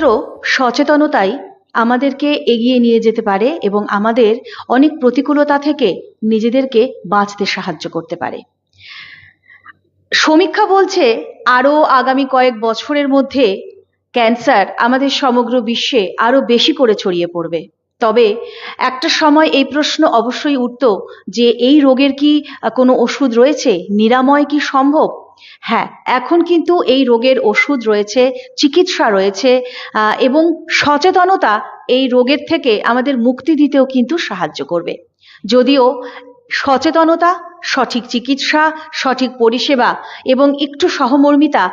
একমাত্র সচেতনতাই আমাদেরকে এগিয়ে নিয়ে যেতে পারে এবং আমাদের অনেক প্রতিকূলতা থেকে নিজেদেরকে বাঁচতে সাহায্য করতে পারে। সমীক্ষা বলছে আরও আগামী কয়েক বছরের মধ্যে ক্যান্সার আমাদের সমগ্র বিশ্বে আরও বেশি করে ছড়িয়ে পড়বে। তবে একটা সময় এই প্রশ্ন অবশ্যই উঠত যে এই রোগের কি কোনো ওষুধ রয়েছে? নিরাময় কি সম্ভব? হ্যাঁ এখন কিন্তু এই রোগের ওষুধ রয়েছে, চিকিৎসা রয়েছে এবং সচেতনতা এই রোগের থেকে আমাদের মুক্তি দিতেও কিন্তু সাহায্য করবে। যদিও সচেতনতা, সঠিক চিকিৎসা, সঠিক পরিষেবা এবং একটু সহমর্মিতা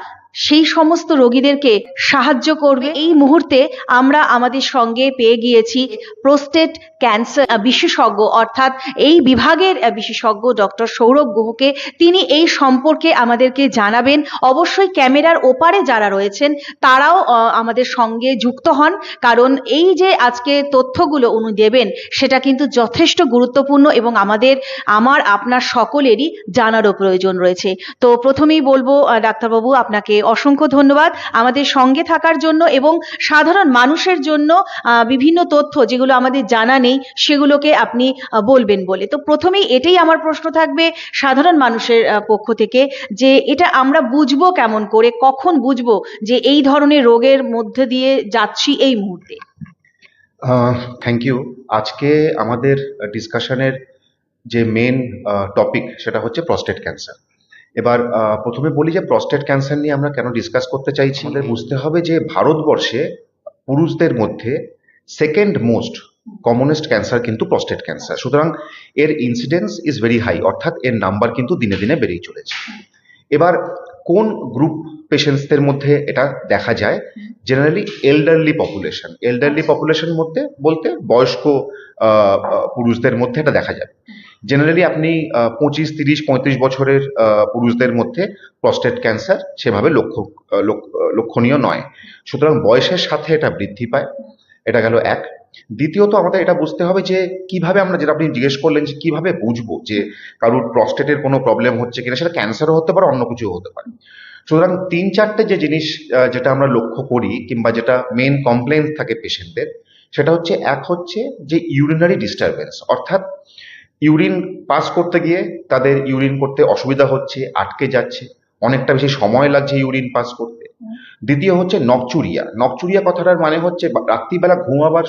সেই সমস্ত রোগীদেরকে সাহায্য করবে। এই মুহূর্তে আমরা আমাদের সঙ্গে পেয়ে গিয়েছি প্রোস্টেট ক্যান্সার বিশেষজ্ঞ, অর্থাৎ এই বিভাগের বিশেষজ্ঞ ডক্টর সৌরভ গুহকে। তিনি এই সম্পর্কে আমাদেরকে জানাবেন। অবশ্যই ক্যামেরার ওপারে যারা রয়েছেন, তারাও আমাদের সঙ্গে যুক্ত হন। কারণ এই যে আজকে তথ্যগুলো উনি দেবেন, সেটা কিন্তু যথেষ্ট গুরুত্বপূর্ণ এবং আমাদের, আমার, আপনার সকলেরই জানারও প্রয়োজন রয়েছে। তো প্রথমেই বলব ডাক্তারবাবু, আপনাকে অসংখ্য ধন্যবাদ। আমাদের সঙ্গে থাকার জন্য এবং সাধারণ মানুষের জন্য বিভিন্ন তথ্য যেগুলো আমাদের জানা নেই, সেগুলোকে আপনি বলবেন বলে। তো প্রথমেই এটাই আমার প্রশ্ন থাকবে সাধারণ মানুষের পক্ষ থেকে যে এটা আমরা বুঝব কেমন করে, কখন বুঝব যে এই ধরনের রোগের মধ্যে দিয়ে যাচ্ছি এই মুহূর্তে? থ্যাংক ইউ আজকে আমাদের ডিসকাশনের যে মেন টপিক সেটা হচ্ছে প্রস্টেট ক্যান্সার এবার প্রথমে বলি যে প্রস্টেট ক্যান্সার নিয়ে আমরা কেন ডিসকাস করতে চাইছি? আমাদের বুঝতে হবে যে ভারতবর্ষে পুরুষদের মধ্যে সেকেন্ড মোস্ট কমনেস্ট ক্যান্সার কিন্তু প্রস্টেট ক্যান্সার সুতরাং এর ইনসিডেন্স ইজ ভেরি হাই অর্থাৎ এর নাম্বার কিন্তু দিনে দিনে বেড়েই চলেছে। এবার কোন গ্রুপ পেশেন্টসদের মধ্যে এটা দেখা যায়? Generally elderly population elderly population মধ্যে বলতে বয়স্ক পুরুষদের মধ্যে এটা দেখা যাবে। জেনারেলি আপনি পঁচিশ, তিরিশ, পঁয়ত্রিশ বছরের পুরুষদের মধ্যে প্রস্টেট ক্যান্সার সেভাবে লক্ষ্য লক্ষণীয় নয়। সুতরাং বয়সের সাথে এটা বৃদ্ধি পায়। এটা গেল এক। দ্বিতীয়ত আমাদের এটা বুঝতে হবে যে কীভাবে আমরা যেটা আপনি জিজ্ঞেস করলেন যে কীভাবে বুঝব যে কারুর প্রস্টেটের কোনো প্রবলেম হচ্ছে কিনা, সেটা ক্যান্সারও হতে পারে, অন্য কিছুও হতে পারে। সুতরাং তিন চারটে যে জিনিস যেটা আমরা লক্ষ্য করি কিংবা যেটা মেন কমপ্লেন থাকে পেশেন্টদের সেটা হচ্ছে, এক হচ্ছে যে ইউরিনারি ডিস্টারবেন্স অর্থাৎ ইউরিন পাস করতে গিয়ে তাদের ইউরিন করতে অসুবিধা হচ্ছে আটকে যাচ্ছে অনেকটা বেশি সময় লাগছে ইউরিন পাস করতে। দ্বিতীয় হচ্ছে নকচুরিয়া। নকচুরিয়া কথাটার মানে হচ্ছে রাত্রিবেলা ঘুমাবার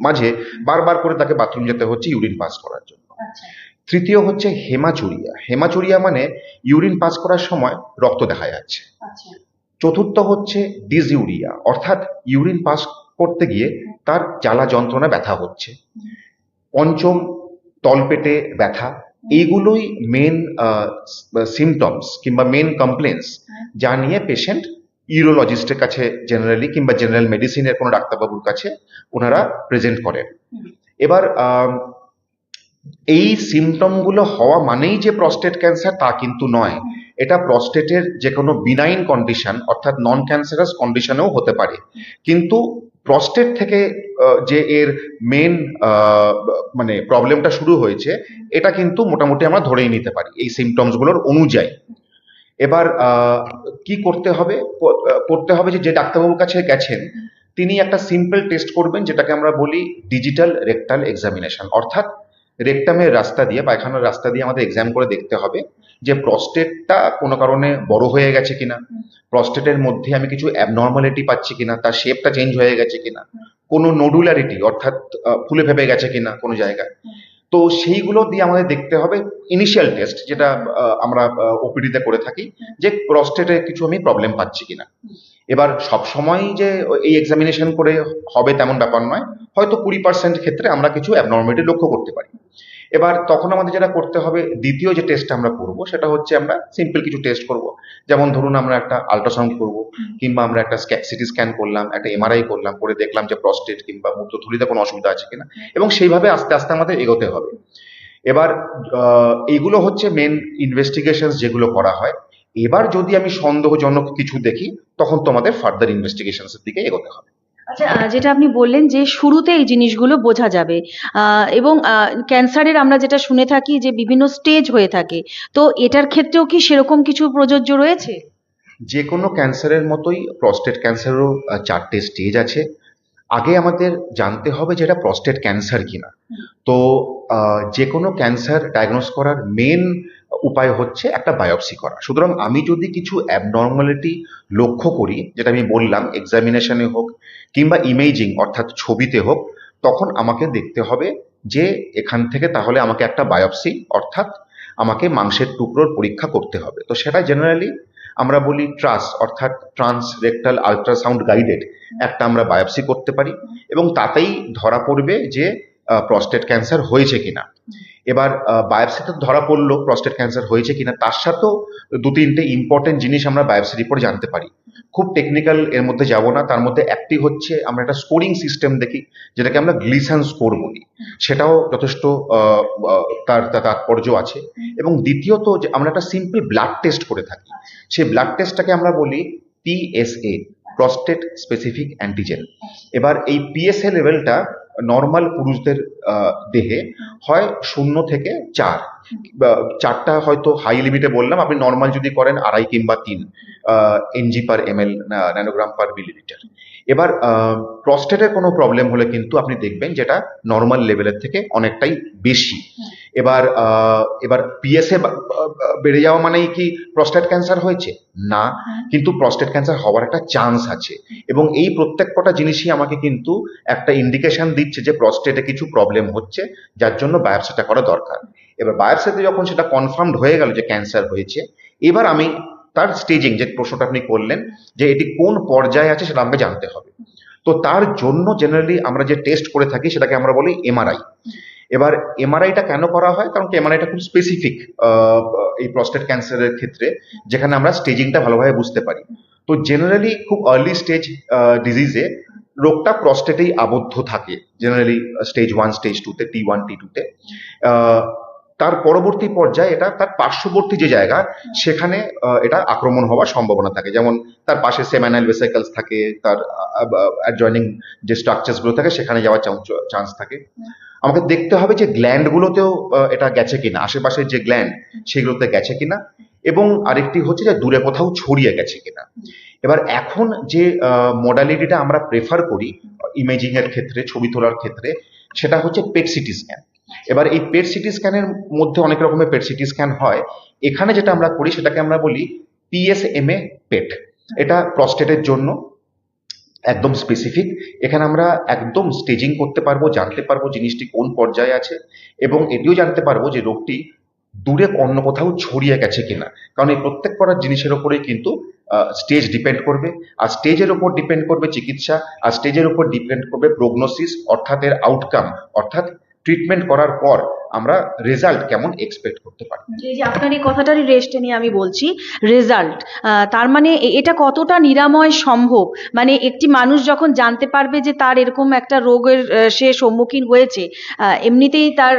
মাঝে বারবার করে তাকে বাথরুম যেতে হচ্ছে ইউরিন পাস করার জন্য। তৃতীয় হচ্ছে হেমাচুরিয়া। হেমাচুরিয়া মানে ইউরিন পাস করার সময় রক্ত দেখা যাচ্ছে। চতুর্থ হচ্ছে ডিসইউরিয়া। অর্থাৎ ইউরিন পাস করতে গিয়ে তার জ্বালা যন্ত্রণা ব্যথা হচ্ছে। পঞ্চম তলপেটে ব্যথা এইগুলোই মেন সিমটমস কিংবা মেন কমপ্লেন্স যা নিয়ে পেশেন্ট ইউরোলজিস্টের কাছে জেনারেলি কিংবা জেনারেল মেডিসিনের কোনো ডাক্তারবাবুর কাছে ওনারা প্রেজেন্ট করেন। এবার এই সিমটমগুলো হওয়া মানেই যে প্রস্টেট ক্যান্সার তা কিন্তু নয়। এটা প্রস্টেটের যে কোনো বিনাইন কন্ডিশন অর্থাৎ নন ক্যান্সারাস কন্ডিশনেও হতে পারে। কিন্তু প্রস্টেট থেকে যে এর মেন মানে প্রবলেমটা শুরু হয়েছে, এটা কিন্তু মোটামুটি আমরা ধরেই নিতে পারি, এই সিমটমসগুলোর অনুযায়ী। এবার কি করতে হবে? করতে হবে যে যে ডাক্তারবাবুর কাছে গেছেন, তিনি একটা সিম্পল টেস্ট করবেন, যেটাকে আমরা বলি ডিজিটাল রেকটাল এক্সামিনেশন অর্থাৎ রেকটামের রাস্তা দিয়ে, পায়খানার রাস্তা দিয়ে আমাদের এক্সাম করে দেখতে হবে। যে প্রস্টেটটা কোনো কারণে বড় হয়ে গেছে কিনা প্রস্টেটের মধ্যে আমি কিছু অ্যাবনর্মালিটি পাচ্ছি কিনা তার শেপটা চেঞ্জ হয়ে গেছে কিনা কোনো নোডুলারিটি অর্থাৎ ফুলে ফেপে গেছে কিনা কোনো জায়গায়। তো সেইগুলো দিয়ে আমাদের দেখতে হবে ইনিশিয়াল টেস্ট যেটা আমরা ওপিডিতে করে থাকি যে প্রস্টেটে কিছু আমি প্রবলেম পাচ্ছি কিনা। এবার সব সময় যে এই এক্সামিনেশন করে হবে তেমন ব্যাপার নয় হয়তো কুড়ি পার্সেন্ট ক্ষেত্রে আমরা কিছু অ্যাবনর্মালিটি লক্ষ্য করতে পারি। এবার তখন আমাদের যেটা করতে হবে দ্বিতীয় যে টেস্ট আমরা করব সেটা হচ্ছে আমরা সিম্পল কিছু টেস্ট করব। যেমন ধরুন আমরা একটা আল্ট্রাসাউন্ড করব কিংবা আমরা একটা সিটি স্ক্যান করলাম একটা এমআরআই করলাম করে দেখলাম যে প্রস্টেট কিংবা মূত্রথলিতে কোনো অসুবিধা আছে কিনা। এবং সেইভাবে আস্তে আস্তে আমাদের এগোতে হবে। এবার এইগুলো হচ্ছে মেন ইনভেস্টিগেশন যেগুলো করা হয়। এবার যদি আমি সন্দেহজনক কিছু দেখি তখন তোমাদের ফার্দার ইনভেস্টিগেশনস এর দিকে এগোতে হবে। যেটা আপনি বললেন যে শুরুতে এই জিনিসগুলো বোঝা যাবে এবং ক্যান্সারের আমরা যেটা শুনে থাকি যে বিভিন্ন স্টেজ হয়ে থাকে তো এটার ক্ষেত্রেও কি সেরকম কিছু প্রযোজ্য রয়েছে? যে কোনো ক্যান্সারের মতোই প্রস্টেট ক্যান্সারেরও আহ, চারটে স্টেজ আছে। আগে আমাদের জানতে হবে যে এটা প্রস্টেট ক্যান্সার কিনা। তো যে কোনো ক্যান্সার ডায়াগনোস করার মেন উপায় হচ্ছে একটা বায়োপসি করা। সুতরাং আমি যদি কিছু অ্যাবনর্মালিটি লক্ষ্য করি যেটা আমি বললাম এক্সামিনেশনে হোক কিংবা ইমেজিং অর্থাৎ ছবিতে হোক, তখন আমাকে দেখতে হবে যে এখান থেকে তাহলে আমাকে একটা বায়োপসি অর্থাৎ আমাকে মাংসের টুকরোর পরীক্ষা করতে হবে। তো সেটা জেনারেলি আমরা বলি ট্রাস অর্থাৎ ট্রান্স রেক্টাল আলট্রাসাউন্ড গাইডেড একটা আমরা বায়োপসি করতে পারি। এবং তাতেই ধরা পড়বে যে প্রস্টেট ক্যান্সার হয়েছে কিনা। এবার বায়োপসিতে ধরা পড়ল প্রস্টেট ক্যান্সার হয়েছে কিনা, তার সাথেও দু তিনটে ইম্পর্টেন্ট জিনিস আমরা বায়োপসি রিপোর্ট জানতে পারি। খুব টেকনিক্যাল এর মধ্যে যাব না, তার মধ্যে একটি হচ্ছে আমরা একটা স্কোরিং সিস্টেম দেখি, যেটাকে আমরা গ্লিসান স্কোর বলি। সেটাও যথেষ্ট তার তাৎপর্য আছে। এবং দ্বিতীয়ত যে আমরা একটা সিম্পল ব্লাড টেস্ট করে থাকি। সেই ব্লাড টেস্টটাকে আমরা বলি পিএসএ প্রস্টেট স্পেসিফিক অ্যান্টিজেন এবার এই পিএসএ লেভেলটা নর্মাল পুরুষদের দেহে হয় শূন্য থেকে চার। চারটা হয়তো হাই লিমিটে বললাম, আপনি নর্মাল যদি করেন আড়াই কিংবা তিন NG per M L nanogram per millilitre এবার প্রস্টেটের কোনো প্রবলেম হলে কিন্তু আপনি দেখবেন যেটা নর্মাল লেভেলের থেকে অনেকটাই বেশি। এবার এবার পিএসএ বেড়ে যাওয়া মানেই কি প্রস্টেট ক্যান্সার হয়েছে? না, কিন্তু প্রস্টেট ক্যান্সার হওয়ার একটা চান্স আছে। এবং এই প্রত্যেক কটা জিনিসই আমাকে কিন্তু একটা ইন্ডিকেশন দিচ্ছে যে প্রস্টেটে কিছু প্রবলেম হচ্ছে, যার জন্য বায়োপসিটা করা দরকার। এবার বায়োপসিতে যখন সেটা কনফার্মড হয়ে গেল যে ক্যান্সার হয়েছে, এবার আমি তার স্টেজিং যে প্রশ্নটা আপনি করলেন, যে এটি কোন পর্যায়ে আছে সেটা আমাকে জানতে হবে। তো তার জন্য জেনারেলি আমরা যে টেস্ট করে থাকি সেটাকে আমরা বলি এমআরআই এবার এমআরআইটা কেন করা হয়? কারণ এমআরআইটা খুব স্পেসিফিক এই প্রস্টেট ক্যান্সারের ক্ষেত্রে, যেখানে আমরা স্টেজিংটা ভালোভাবে বুঝতে পারি। তো জেনারেলি খুব আর্লি স্টেজ ডিজিজে রোগটা প্রস্টেটেই আবদ্ধ থাকে জেনারেলি স্টেজ ওয়ান স্টেজ টুতে টি ওয়ান টি টুতে তার পরবর্তী পর্যায়ে এটা তার পার্শ্ববর্তী যে জায়গা, সেখানে এটা আক্রমণ হওয়ার সম্ভাবনা থাকে। যেমন তার পাশে সেমানাইল ভেসিকলস থাকে, তার অ্যাডজয়নিং যে স্ট্রাকচার্সগুলো থাকে, সেখানে যাওয়ার চান্স থাকে। আমাকে দেখতে হবে যে গ্ল্যান্ড গুলোতেও এটা গেছে কিনা, আশেপাশের যে গ্ল্যান্ড সেগুলোতে গেছে কিনা। এবং আরেকটি হচ্ছে যে দূরে কোথাও ছড়িয়ে গেছে কিনা। এবার এখন যে মডালিটিটা আমরা প্রেফার করি ইমেজিং এর ক্ষেত্রে, ছবি তোলার ক্ষেত্রে, সেটা হচ্ছে পেট সিটি স্ক্যান এবার এই পেট সিটি স্ক্যানের মধ্যে অনেক রকমের পেট সিটি স্ক্যান হয়। এখানে যেটা আমরা করি, সেটাকে আমরা বলি পিএসএমএ পেট এটা প্রস্টেটের জন্য একদম স্পেসিফিক এখানে আমরা একদম স্টেজিং করতে পারব, জানতে পারব জিনিসটি কোন পর্যায়ে আছে এবং এটিও জানতে পারব যে রোগটি দূরে অন্য কোথাও ছড়িয়ে গেছে কিনা। কারণ এই প্রত্যেক করার জিনিসের ওপরেই কিন্তু স্টেজ ডিপেন্ড করবে। আর স্টেজের ওপর ডিপেন্ড করবে চিকিৎসা, আর স্টেজের ওপর ডিপেন্ড করবে প্রোগনোসিস অর্থাৎ এর আউটকাম অর্থাৎ ট্রিটমেন্ট করার পর আমরা রেজাল্ট কেমন এক্সপেক্ট করতে পারি? যে আপনার এই কথাটারই রেস্টে নিয়ে আমি বলছি রেজাল্ট তার মানে এটা কতটা নিরাময় সম্ভব? মানে একটি মানুষ যখন জানতে পারবে যে তার এরকম একটা রোগের সে সম্মুখীন হয়েছে এমনিতেই তার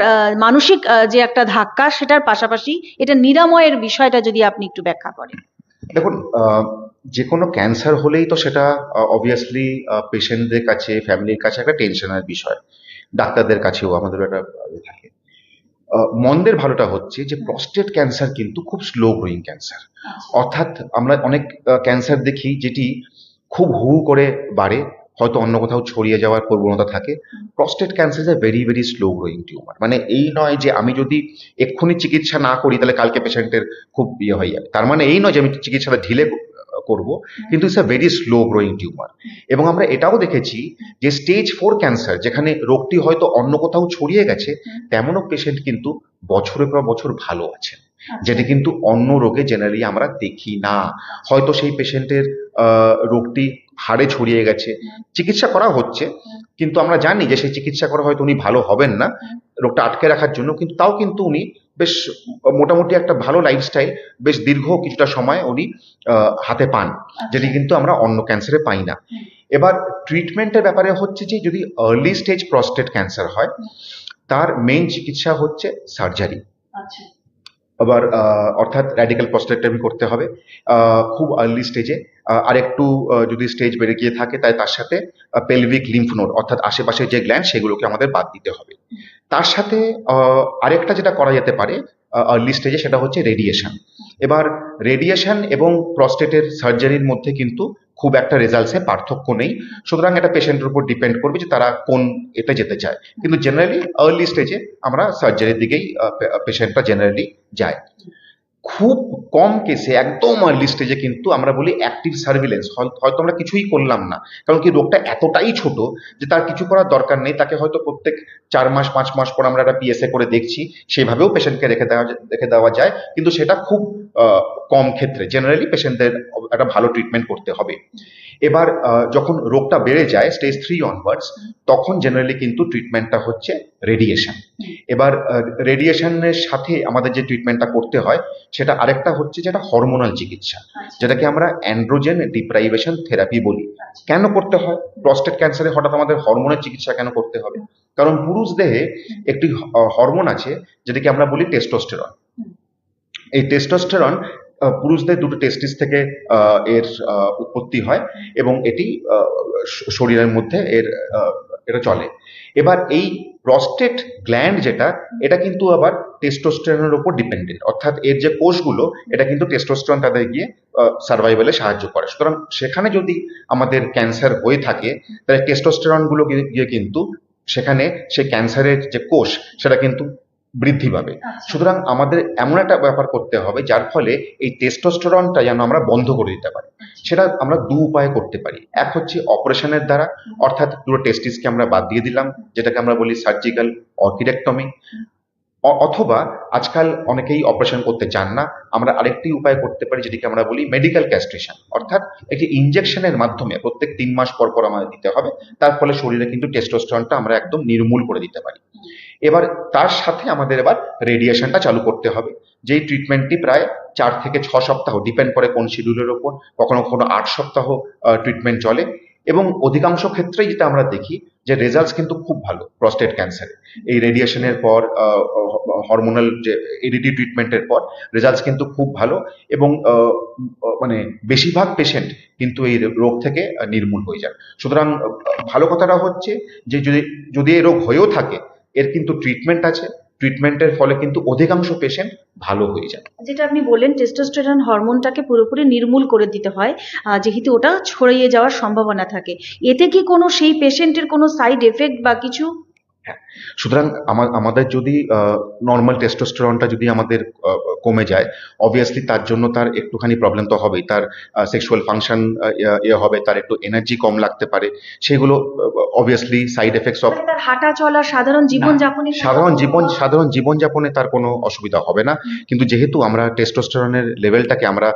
মানসিক যে একটা ধাক্কা সেটার পাশাপাশি এটা নিরাময়ের বিষয়টা যদি আপনি একটু ব্যাখ্যা করেন। দেখুন যে কোনো ক্যান্সার হলেই তো সেটা অবভিয়াসলি পেশেন্টদের কাছে ফ্যামিলির কাছে একটা টেনশনের বিষয়। ডাক্তারদের কাছেও আমাদেরও একটা থাকে। মন্দের ভালোটা হচ্ছে যে প্রস্টেট ক্যান্সার কিন্তু খুব স্লো গ্রোয়িং ক্যান্সার অর্থাৎ আমরা অনেক ক্যান্সার দেখি যেটি খুব হু করে বাড়ে, হয়তো অন্য কোথাও ছড়িয়ে যাওয়ার প্রবণতা থাকে। Prostate cancer is very very slow growing tumour মানে এই নয় যে আমি যদি এক্ষুনি চিকিৎসা না করি তাহলে কালকে পেশেন্টের খুব ইয়ে হয়ে যাবে। তার মানে এই নয় যে আমি চিকিৎসাটা ঢিলে করব। কিন্তু it's a very slow growing tumour এবং আমরা এটাও দেখেছি যে স্টেজ ফোর ক্যান্সার যেখানে রোগটি হয়তো অন্য কোথাও ছড়িয়ে গেছে তেমনও পেশেন্ট কিন্তু বছরের পর বছর ভালো আছেন। যেটি কিন্তু অন্য রোগে জেনারেলি আমরা দেখি না। হয়তো সেই পেশেন্টের রোগটি হাড়ে ছড়িয়ে গেছে। চিকিৎসা করা হচ্ছে। কিন্তু আমরা জানি যে সেই চিকিৎসা করা হয়তো উনি ভালো হবেন না। রোগটা আটকে রাখার জন্য কিন্তু তাও কিন্তু উনি বেশ মোটামুটি একটা ভালো লাইফস্টাইল বেশ দীর্ঘ কিছুটা সময় উনি হাতে পান যেটি কিন্তু আমরা অন্য ক্যান্সারে পাই না। এবার ট্রিটমেন্টের ব্যাপারে হচ্ছে যে যদি আর্লি স্টেজ প্রস্টেট ক্যান্সার হয় তার মেইন চিকিৎসা হচ্ছে সার্জারি আবার অর্থাৎ র্যাডিক্যাল প্রস্টেক্টমি করতে হবে। আহ, খুব আর্লি স্টেজে আর একটু যদি স্টেজ বেড়ে গিয়ে থাকে তাই তার সাথে পেলভিক লিম্ফ নোড অর্থাৎ আশেপাশে যে গ্ল্যান্ড সেগুলোকে আমাদের বাদ দিতে হবে। তার সাথে আরেকটা যেটা করা যেতে পারে আর্লি স্টেজে সেটা হচ্ছে রেডিয়েশন এবার রেডিয়েশন এবং প্রস্টেটের সার্জারির মধ্যে কিন্তু খুব একটা রেজাল্টসে পার্থক্য নেই। সুতরাং এটা পেশেন্টের উপর ডিপেন্ড করবে যে তারা কোন এটা যেতে চায়। কিন্তু জেনারেলি আর্লি স্টেজে আমরা সার্জারির দিকেই পেশেন্টরা জেনারেলি যায়। খুব কম কেসে একদম আর্লি স্টেজে কিন্তু আমরা বলি অ্যাক্টিভ সার্ভিলেন্স হয়তো আমরা কিছুই করলাম না। কারণ কি রোগটা এতটাই ছোট যে তার কিছু করার দরকার নেই। তাকে হয়তো প্রত্যেক চার মাস, পাঁচ মাস পর আমরা একটা পিএসএ করে দেখছি। সেভাবেও পেশেন্টকে রেখে দেওয়া রেখে দেওয়া যায়। কিন্তু সেটা খুব কম ক্ষেত্রে। জেনারেলি পেশেন্টদের একটা ভালো ট্রিটমেন্ট করতে হবে। এবার যখন রোগটা বেড়ে যায় স্টেজ থ্রি অনওয়ার্ডস তখন জেনারেলি কিন্তু ট্রিটমেন্টটা হচ্ছে রেডিয়েশন এবার রেডিয়েশনের সাথে আমাদের যে ট্রিটমেন্টটা করতে হয় সেটা আরেকটা হচ্ছে যেটা হরমোনাল চিকিৎসা যেটাকে আমরা অ্যান্ড্রোজেন ডিপ্রাইভেশন থেরাপি বলি। কেন করতে হয়? প্রস্টেট ক্যান্সারে হঠাৎ আমাদের হরমোনের চিকিৎসা কেন করতে হবে? কারণ পুরুষ দেহে একটি হরমোন আছে যেটাকে আমরা বলি টেস্টোস্টেরন এই টেস্টোস্টেরন পুরুষদের দুটো টেস্টিস থেকে এর উৎপত্তি হয় এবং এটি শরীরের মধ্যে এর এটা চলে। এবার এই প্রস্টেট গ্ল্যান্ড যেটা, এটা কিন্তু আবার টেস্টোস্টেরনের উপর ডিপেন্ডেন্ট অর্থাৎ এর যে কোষগুলো, এটা কিন্তু টেস্টোস্টেরন তাদের গিয়ে সার্ভাইভালে সাহায্য করে। সুতরাং সেখানে যদি আমাদের ক্যান্সার হয়ে থাকে, তাহলে টেস্টোস্টেরনগুলো গিয়ে কিন্তু সেখানে সেই ক্যান্সারের যে কোষ, সেটা কিন্তু বৃদ্ধি পাবে। সুতরাং আমাদের এমন একটা ব্যাপার করতে হবে যার ফলে এই টেস্টোস্টেরনটা যেন আমরা বন্ধ করে দিতে পারি। সেটা আমরা দু উপায়ে করতে পারি। এক হচ্ছে অপারেশনের দ্বারা অর্থাৎ পুরো টেস্টিসকে আমরা বাদ দিয়ে দিলাম যেটাকে আমরা বলি সার্জিক্যাল অর্কিডেক্টমি অথবা আজকাল অনেকেই অপারেশন করতে চান না আমরা আরেকটি উপায় করতে পারি যেটিকে আমরা বলি মেডিকেল ক্যাস্ট্রেশন অর্থাৎ একটি ইনজেকশনের মাধ্যমে প্রত্যেক তিন মাস পর পর আমাদের দিতে হবে তার ফলে শরীরে কিন্তু টেস্টোস্টেরনটা আমরা একদম নির্মূল করে দিতে পারি। এবার তার সাথে আমাদের এবার রেডিয়েশনটা চালু করতে হবে। যেই ট্রিটমেন্টটি প্রায় চার থেকে ছ সপ্তাহ ডিপেন্ড করে কোন শিডিউলের ওপর, কখনো কখনো আট সপ্তাহ ট্রিটমেন্ট চলে। এবং অধিকাংশ ক্ষেত্রেই যেটা আমরা দেখি যে রেজাল্টস কিন্তু খুব ভালো প্রস্টেট ক্যান্সারে এই রেডিয়েশনের পর হরমোনাল যে এডিটি ট্রিটমেন্টের পর রেজাল্টস কিন্তু খুব ভালো এবং মানে বেশিরভাগ পেশেন্ট কিন্তু এই রোগ থেকে নির্মূল হয়ে যান। সুতরাং, ভালো কথাটা হচ্ছে যে যদি যদি এই রোগ হয়েও থাকে এর কিন্তু ট্রিটমেন্ট আছে। ট্রিটমেন্টের ফলে কিন্তু অধিকাংশ পেশেন্ট ভালো হয়ে যায়। যেটা আপনি বললেন টেস্টোস্টেরন হরমোনটাকে পুরোপুরি নির্মূল করে দিতে হয়। যেহেতু ওটা ছড়িয়ে যাওয়ার সম্ভাবনা থাকে। এতে কি কোনো সেই পেশেন্টের কোনো সাইড এফেক্ট বা কিছু? সুতরাং আমাদের যদি নর্মাল টেস্টোস্টেরনটা যদি আমাদের কমে যায় অবভিয়াসলি তার জন্য তার একটুখানি প্রবলেম তো হবেই। তার সেক্সুয়াল ফাংশন ইয়ে হবে তার একটু এনার্জি কম লাগতে পারে। সেগুলো অবভিয়াসলি সাইড এফেক্টস অফ হাঁটা চলা সাধারণ জীবনযাপনে সাধারণ জীবন সাধারণ জীবনযাপনে তার কোনো অসুবিধা হবে না। কিন্তু যেহেতু আমরা টেস্টোস্টেরনের লেভেলটাকে আমরা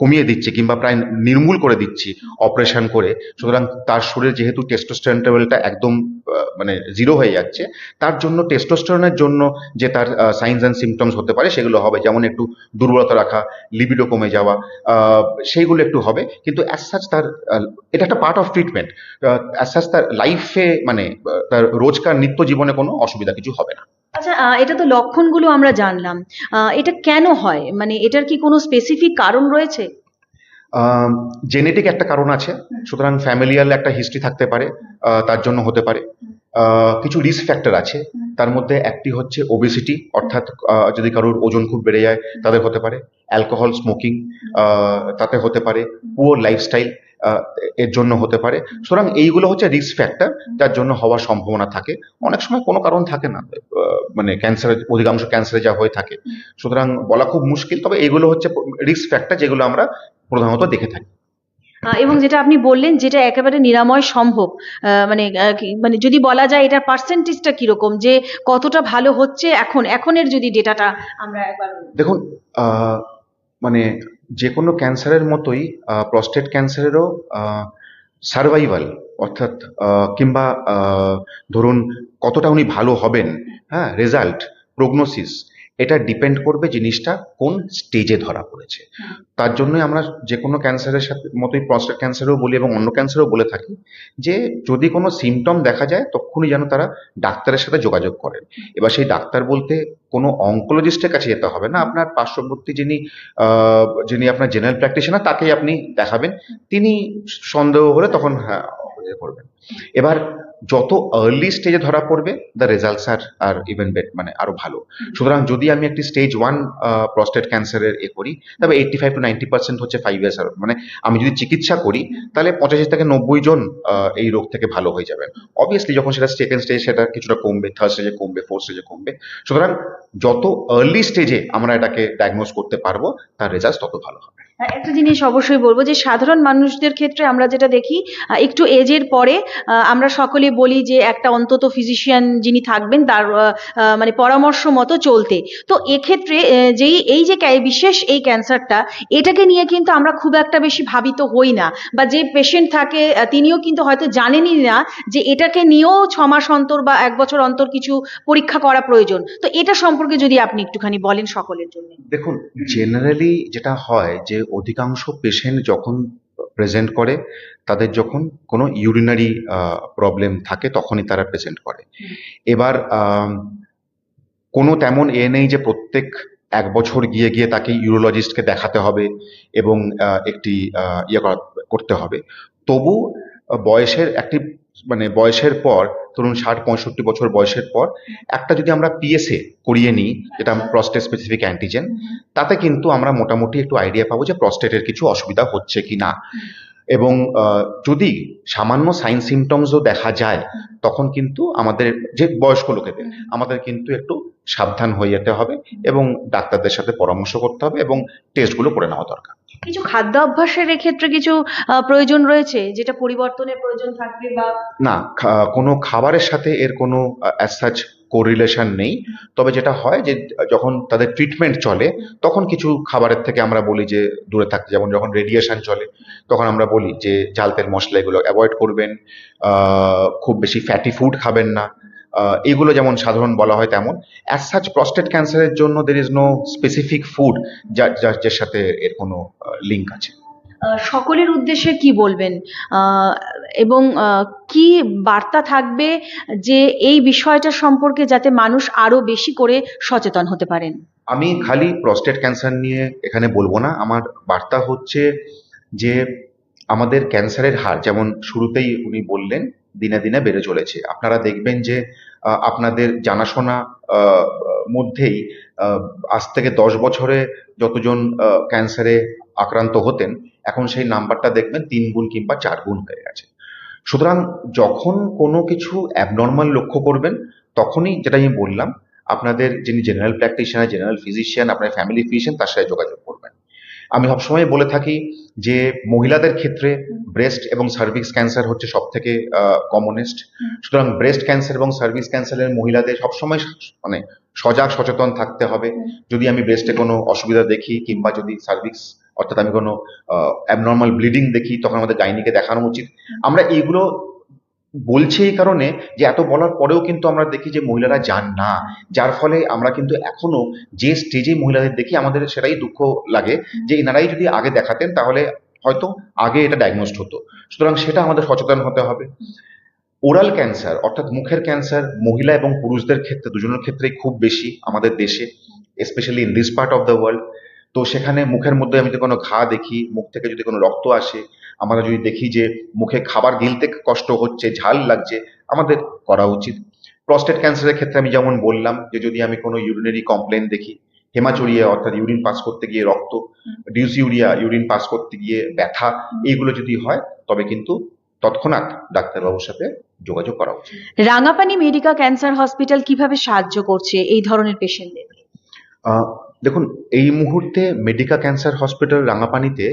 কমিয়ে দিচ্ছি কিংবা প্রায় নির্মূল করে দিচ্ছি অপারেশন করে সুতরাং তার শরীরে যেহেতু টেস্টোস্টেরন লেভেলটা একদম মানে জিরো হয়ে যাচ্ছে। তার জন্য টেস্টোস্টেরনের জন্য যে তার সাইন্স অ্যান্ড সিমটমস হতে পারে সেগুলো হবে। যেমন একটু দুর্বলতা রাখা লিবিডো কমে যাওয়া সেইগুলো একটু হবে। কিন্তু অ্যাজ সাচ তার এটা একটা part of treatment as such তার লাইফে মানে তার রোজকার নিত্য জীবনে কোনো অসুবিধা কিছু হবে না। আচ্ছা এটা তো লক্ষণগুলো আমরা জানলাম। এটা কেন হয়? মানে এটার কি কোনো স্পেসিফিক কারণ রয়েছে? জেনেটিক একটা কারণ আছে, সুতরাং ফ্যামিলিয়াল একটা হিস্ট্রি থাকতে পারে তার জন্য হতে পারে। কিছু রিস্ক ফ্যাক্টর আছে, তার মধ্যে একটি হচ্ছে ওবেসিটি অর্থাৎ যদি কারোর ওজন খুব বেড়ে যায়, তাদের হতে পারে। অ্যালকোহল স্মোকিং তাতে হতে পারে। পুয়ার লাইফস্টাইল এর জন্য হতে পারে। সুতরাং এইগুলো হচ্ছে রিস্ক ফ্যাক্টর যার জন্য হওয়ার সম্ভাবনা থাকে। অনেক সময় কোনো কারণ থাকে না মানে ক্যান্সারের অধিকাংশ ক্যান্সারে যা হয়ে থাকে। সুতরাং বলা খুব মুশকিল, তবে এইগুলো হচ্ছে রিস্ক ফ্যাক্টর যেগুলো আমরা প্রধানত দেখে থাকি। এবং যেটা আপনি বললেন যেটা একেবারে নিরাময় সম্ভব মানে মানে যদি বলা যায় এটার পার্সেন্টেজটা কীরকম যে কতটা ভালো হচ্ছে এখন এখনের যদি ডেটাটা আমরা একবার দেখুন মানে যে কোনো ক্যান্সারের মতোই প্রস্টেট ক্যান্সারেরও সার্ভাইভাল অর্থাৎ কিংবা ধরুন কতটা উনি ভালো হবেন হ্যাঁ রেজাল্ট প্রগনোসিস এটা ডিপেন্ড করবে জিনিসটা কোন স্টেজে ধরা পড়েছে। তার জন্যই আমরা যে কোনো ক্যান্সারের সাথে মতোই প্রস্টেট ক্যান্সারও বলি এবং অন্য ক্যান্সারও বলে থাকি যে যদি কোনো সিমটম দেখা যায় তখনই যেন তারা ডাক্তারের সাথে যোগাযোগ করেন। এবার সেই ডাক্তার বলতে কোনো অঙ্কোলজিস্টের কাছে যেতে হবে না। আপনার পার্শ্ববর্তী যিনি যিনি আপনার জেনারেল প্র্যাকটিশনার তাকেই আপনি দেখাবেন। তিনি সন্দেহ হলে তখন হ্যাঁ করবেন এবার যত আর্লি স্টেজে ধরা পড়বে the results are are even better মানে আরও ভালো। সুতরাং যদি আমি একটি স্টেজ ওয়ান প্রস্টেট ক্যান্সারের এ করি তবে eighty five to ninety percent হচ্ছে ফাইভ ইয়ার্স আর। মানে আমি যদি চিকিৎসা করি তাহলে পঁচাশি থেকে নব্বই জন এই রোগ থেকে ভালো হয়ে যাবেন। অবভিয়াসলি যখন সেটা সেকেন্ড স্টেজ সেটা কিছুটা কমবে থার্ড স্টেজে কমবে ফোর্থ স্টেজে কমবে। সুতরাং যত আর্লি স্টেজে আমরা এটাকে ডায়াগনোজ করতে পারব তার রেজাল্ট তত ভালো হবে। একটা জিনিস অবশ্যই বলব যে সাধারণ মানুষদের ক্ষেত্রে আমরা যেটা দেখি একটু এজের পরে আমরা সকলে বলি যে একটা অন্তত ফিজিশিয়ান যিনি থাকবেন তার মানে পরামর্শ মতো চলতে। তো এক্ষেত্রে যেই, এই যে বিশেষ এই ক্যান্সারটা, এটাকে নিয়ে কিন্তু আমরা খুব একটা বেশি ভাবিত হই না। বা যে পেশেন্ট থাকে তিনিও কিন্তু হয়তো জানেনই না যে এটাকে নিয়েও ছ মাস অন্তর বা এক বছর অন্তর কিছু পরীক্ষা করা প্রয়োজন। তো এটা সম্পর্কে যদি আপনি একটুখানি বলেন সকলের জন্য। দেখুন জেনারেলি যেটা হয় যে অধিকাংশ পেশেন্ট যখন প্রেজেন্ট করে তাদের যখন কোনো ইউরিনারি প্রবলেম থাকে তখনই তারা প্রেজেন্ট করে। এবার কোনো তেমন এ নেই যে প্রত্যেক এক বছর গিয়ে গিয়ে তাকে ইউরোলজিস্টকে দেখাতে হবে এবং একটি ইয়ে করতে হবে। তবু বয়সের একটি মানে বয়সের পর ধরুন ষাট পঁয়ষট্টি বছর বয়সের পর একটা যদি আমরা পিএসএ করিয়ে নিই যেটা প্রস্টেট স্পেসিফিক অ্যান্টিজেন তাতে কিন্তু আমরা মোটামুটি একটু আইডিয়া পাবো যে প্রস্টেটের কিছু অসুবিধা হচ্ছে কি না। এবং যদি সামান্য সাইন সিমটমসও দেখা যায় তখন কিন্তু আমাদের যে বয়স্ক লোকেদের আমাদের কিন্তু একটু সাবধান হয়ে যেতে হবে এবং ডাক্তারদের সাথে পরামর্শ করতে হবে এবং টেস্টগুলো করে নেওয়া দরকার। কিছু খাদ্য অভ্যাসের এক্ষেত্রে কিছু প্রয়োজন রয়েছে? যেটা পরিবর্তনের প্রয়োজন থাকবে বা না কোনো খাবারের সাথে এর কোনো অ্যাজ সাচ কোরিলেশন নেই। তবে যেটা হয় যে, যখন তাদের ট্রিটমেন্ট চলে, তখন কিছু খাবারের থেকে আমরা বলি যে, দূরে থাকতে। যেমন যখন রেডিয়েশন চলে, তখন আমরা বলি যে, জাল তেল মশলা এগুলো অ্যাভয়েড করবেন খুব বেশি ফ্যাটি ফুড খাবেন না। এগুলো যেমন সাধারণ বলা হয় তেমন। অ্যাজ সাচ প্রস্টেট ক্যান্সারের জন্য there is no specific food যার যার যার সাথে এর কোনো লিঙ্ক আছে। সকলের উদ্দেশ্যে কি বলবেন? এবং কি বার্তা থাকবে যে এই বিষয়টা সম্পর্কে যাতে মানুষ আরও বেশি করে সচেতন হতে পারেন? আমি খালি প্রস্টেট ক্যান্সার নিয়ে এখানে বলব না। আমার বার্তা হচ্ছে যে আমাদের ক্যান্সারের হার যেমন শুরুতেই উনি বললেন দিনে দিনে বেড়ে চলেছে। আপনারা দেখবেন যে আপনাদের জানাশোনা মধ্যেই আজ থেকে দশ বছরে যতজন ক্যান্সারে আক্রান্ত হতেন, এখন সেই নাম্বারটা দেখবেন তিন গুণ কিংবা চার গুণ হয়ে গেছে। সুতরাং যখন কোনো কিছু অ্যাবনর্মাল লক্ষ্য করবেন, তখনই যেটা আমি বললাম, আপনাদের যিনি জেনারেল প্র্যাকটিশনার জেনারেল ফিজিশিয়ান আপনার ফ্যামিলি ফিজিশিয়ান তার সাথে যোগাযোগ করবেন। আমি সবসময় বলে থাকি যে মহিলাদের ক্ষেত্রে ব্রেস্ট এবং সার্ভিক্স ক্যান্সার হচ্ছে সব থেকে কমনেস্ট সুতরাং ব্রেস্ট ক্যান্সার এবং সার্ভিক্স ক্যান্সারের মহিলাদের সবসময় মানে সজাগ, সচেতন থাকতে হবে। যদি আমি ব্রেস্টে কোনো অসুবিধা দেখি কিংবা যদি সার্ভিক্স অর্থাৎ আমি কোনো অ্যাবনর্মাল ব্লিডিং দেখি, তখন আমাদের গাইনিকে দেখানো উচিত। আমরা এইগুলো বলছি এই কারণে যে এত বলার পরেও কিন্তু আমরা দেখি যে মহিলারা যান না। যার ফলে আমরা কিন্তু এখনও যে স্টেজে মহিলাদের দেখি, আমাদের সেটাই দুঃখ লাগে যে এনারাই যদি আগে দেখাতেন তাহলে হয়তো আগে এটা ডায়াগনোসড হতো। সুতরাং সেটা আমাদের সচেতন হতে হবে। ওরাল ক্যান্সার অর্থাৎ মুখের ক্যান্সার মহিলা এবং পুরুষদের ক্ষেত্রে, দুজনের ক্ষেত্রেই খুব বেশি আমাদের দেশে specially in this part of the world তো সেখানে মুখের মধ্যে আমি যদি কোনো ঘা দেখি, মুখ থেকে যদি কোনো রক্ত আসে আমরা যদি দেখি যে মুখে খাবার গিলতে কষ্ট হচ্ছে ঝাল লাগছে আমাদের করা উচিত। প্রস্টেট ক্যান্সারের ক্ষেত্রে আমি যেমন বললাম যে যদি আমি কোনো ইউরিনারি কমপ্লেন দেখি হেমাচুরিয়া অর্থাৎ ইউরিন পাস করতে গিয়ে রক্ত ডিউসিউরিয়া ইউরিন পাস করতে গিয়ে ব্যথা এইগুলো যদি হয় তবে কিন্তু তৎক্ষণাৎ ডাক্তারবাবুর সাথে যোগাযোগ করা উচিত। রাঙাপানি মেডিকা ক্যান্সার হসপিটাল কীভাবে সাহায্য করছে এই ধরনের পেশেন্টদের দেখুন এই মুহূর্তে মেডিকা ক্যান্সার হসপিটাল রাঙাপানিতে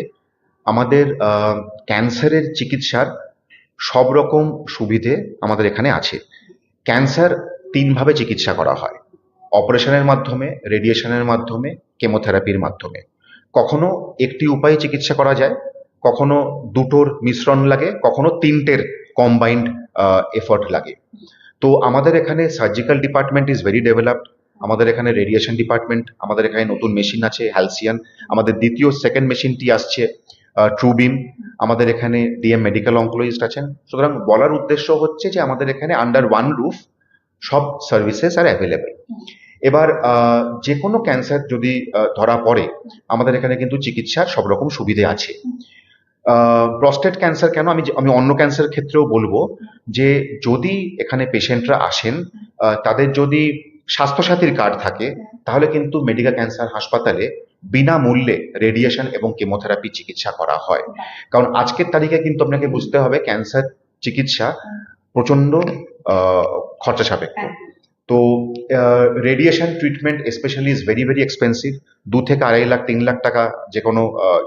আমাদের ক্যান্সারের চিকিৎসার সব রকম সুবিধে আমাদের এখানে আছে। ক্যান্সার তিনভাবে চিকিৎসা করা হয়। অপারেশনের মাধ্যমে, রেডিয়েশনের মাধ্যমে, কেমোথেরাপির মাধ্যমে। কখনো একটি উপায়ে চিকিৎসা করা যায়, কখনো দুটোর মিশ্রণ লাগে, কখনো তিনটের কম্বাইন্ড এফর্ট লাগে। তো আমাদের এখানে surgical department is very developed আমাদের এখানে রেডিয়েশন ডিপার্টমেন্ট আমাদের এখানে নতুন মেশিন আছে হ্যালসিয়ান আমাদের দ্বিতীয় সেকেন্ড মেশিনটি আসছে। ট্রুবিম আমাদের এখানে ডিএম মেডিকেল অঙ্কোলজিস্ট আছেন। সুতরাং বলার উদ্দেশ্য হচ্ছে যে আমাদের এখানে আন্ডার ওয়ান রুফ সব সার্ভিসেস আর অ্যাভেলেবেল এবার যে কোনো ক্যান্সার যদি ধরা পড়ে, আমাদের এখানে কিন্তু চিকিৎসার সব রকম সুবিধে আছে। প্রস্টেট ক্যান্সার কেন? আমি আমি অন্য ক্যান্সার ক্ষেত্রেও বলব যে যদি এখানে পেশেন্টরা আসেন তাদের যদি স্বাস্থ্যসাথীর কার্ড থাকে, তাহলে কিন্তু মেডিকেল ক্যান্সার হাসপাতালে বিনামূল্যে রেডিয়েশন এবং কেমোথেরাপি চিকিৎসা করা হয়। কারণ আজকের তারিখে কিন্তু আপনাকে বুঝতে হবে ক্যান্সার চিকিৎসা প্রচণ্ড খরচা সাপেক্ষ। তো radiation treatment specially is very very expensive দু থেকে আড়াই লাখ তিন লাখ টাকা যে কোনো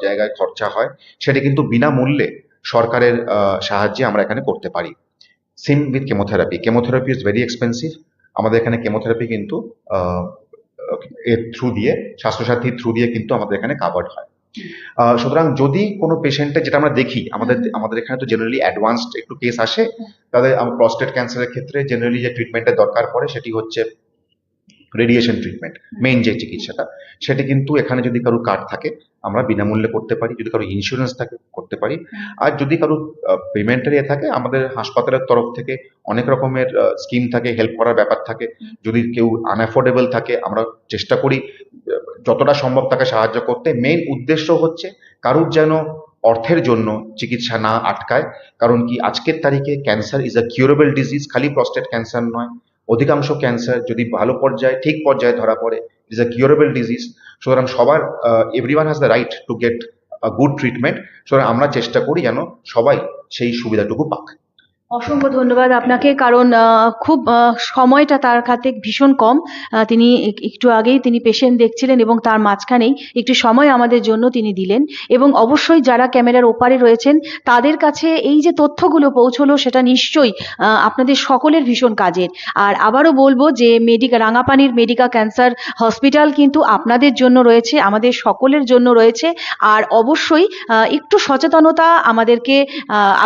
জায়গায় খরচা হয়। সেটা কিন্তু বিনামূল্যে সরকারের সাহায্যে আমরা এখানে করতে পারি। Same with chemotherapy chemotherapy is very expensive আমাদের এখানে কেমোথেরাপি কিন্তু আহ, এর থ্রু দিয়ে স্বাস্থ্যসাথীর থ্রু দিয়ে কিন্তু আমাদের এখানে কাভার্ড হয়। সুতরাং যদি কোনো পেশেন্টে যেটা আমরা দেখি আমাদের আমাদের এখানে তো জেনারেলি অ্যাডভান্সড একটু কেস আসে তাদের প্রস্টেট ক্যান্সারের ক্ষেত্রে জেনারেলি যে ট্রিটমেন্টের দরকার পড়ে সেটি হচ্ছে রেডিয়েশন ট্রিটমেন্ট মেইন যে চিকিৎসাটা, সেটি কিন্তু এখানে যদি কারও কার্ড থাকে, আমরা বিনামূল্যে করতে পারি। যদি কারও ইন্স্যুরেন্স থাকে, করতে পারি। আর যদি কারও পেমেন্টের ইয়ে থাকে, আমাদের হাসপাতালের তরফ থেকে অনেক রকমের স্কিম থাকে হেল্প করার ব্যাপার থাকে। যদি কেউ আনঅ্যাফোর্ডেবল থাকে, আমরা চেষ্টা করি, যতটা সম্ভব তাকে সাহায্য করতে। মেইন উদ্দেশ্য হচ্ছে কারুর যেন অর্থের জন্য চিকিৎসা না আটকায়। কারণ কি, আজকের তারিখে cancer is a curable disease খালি প্রস্টেট ক্যান্সার নয়। অধিকাংশ ক্যান্সার যদি ভালো পর্যায়ে, ঠিক পর্যায়ে ধরা পড়ে ইজ আ কিউরেবল ডিজিজ সুতরাং সবার everyone has the right to get good treatment সুতরাং আমরা চেষ্টা করি যেন সবাই সেই সুবিধাটুকু পাক। অসংখ্য ধন্যবাদ আপনাকে, কারণ খুব সময়টা তার হাতে ভীষণ কম। তিনি একটু আগেই তিনি পেশেন্ট দেখছিলেন এবং তার মাঝখানেই একটু সময় আমাদের জন্য তিনি দিলেন। এবং অবশ্যই যারা ক্যামেরার ওপারে রয়েছেন, তাদের কাছে এই যে তথ্যগুলো পৌঁছলো, সেটা নিশ্চয়ই আপনাদের সকলের ভীষণ কাজের। আর আবারও বলব যে মেডিকা, রাঙাপানির মেডিকা ক্যান্সার হসপিটাল কিন্তু আপনাদের জন্য রয়েছে, আমাদের সকলের জন্য রয়েছে। আর অবশ্যই একটু সচেতনতা আমাদেরকে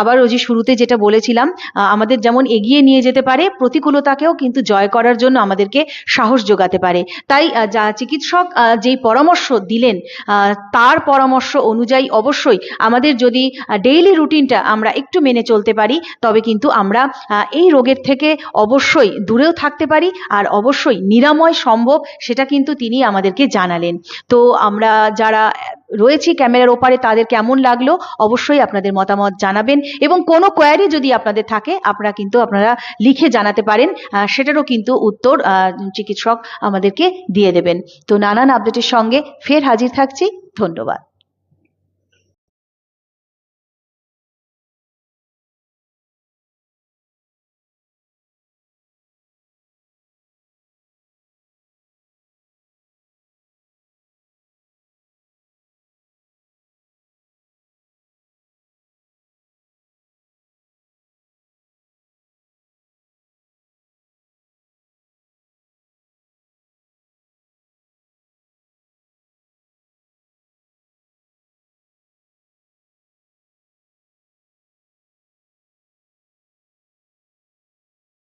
আবারও যে শুরুতে যেটা বলেছিলাম আমাদের যেমন এগিয়ে নিয়ে যেতে পারে, প্রতিকূলতাকেও কিন্তু জয় করার জন্য আমাদেরকে সাহস যোগাতে পারে। তাই যা চিকিৎসক যেই পরামর্শ দিলেন তার পরামর্শ অনুযায়ী অবশ্যই আমাদের যদি ডেইলি রুটিনটা আমরা একটু মেনে চলতে পারি, তবে কিন্তু আমরা এই রোগের থেকে অবশ্যই দূরেও থাকতে পারি আর অবশ্যই নিরাময় সম্ভব সেটা কিন্তু তিনি আমাদেরকে জানালেন। তো আমরা যারা রয়েছি ক্যামেরার ওপারে তাদের কেমন লাগল, অবশ্যই আপনাদের মতামত জানাবেন এবং কোনো কোয়ারি যদি আপনাদের থাকে, আপনারা কিন্তু আপনারা লিখে জানাতে পারেন সেটারও কিন্তু উত্তর চিকিৎসক আমাদেরকে দিয়ে দেবেন। তো নানান আপডেটের সঙ্গে ফের হাজির থাকছি, ধন্যবাদ।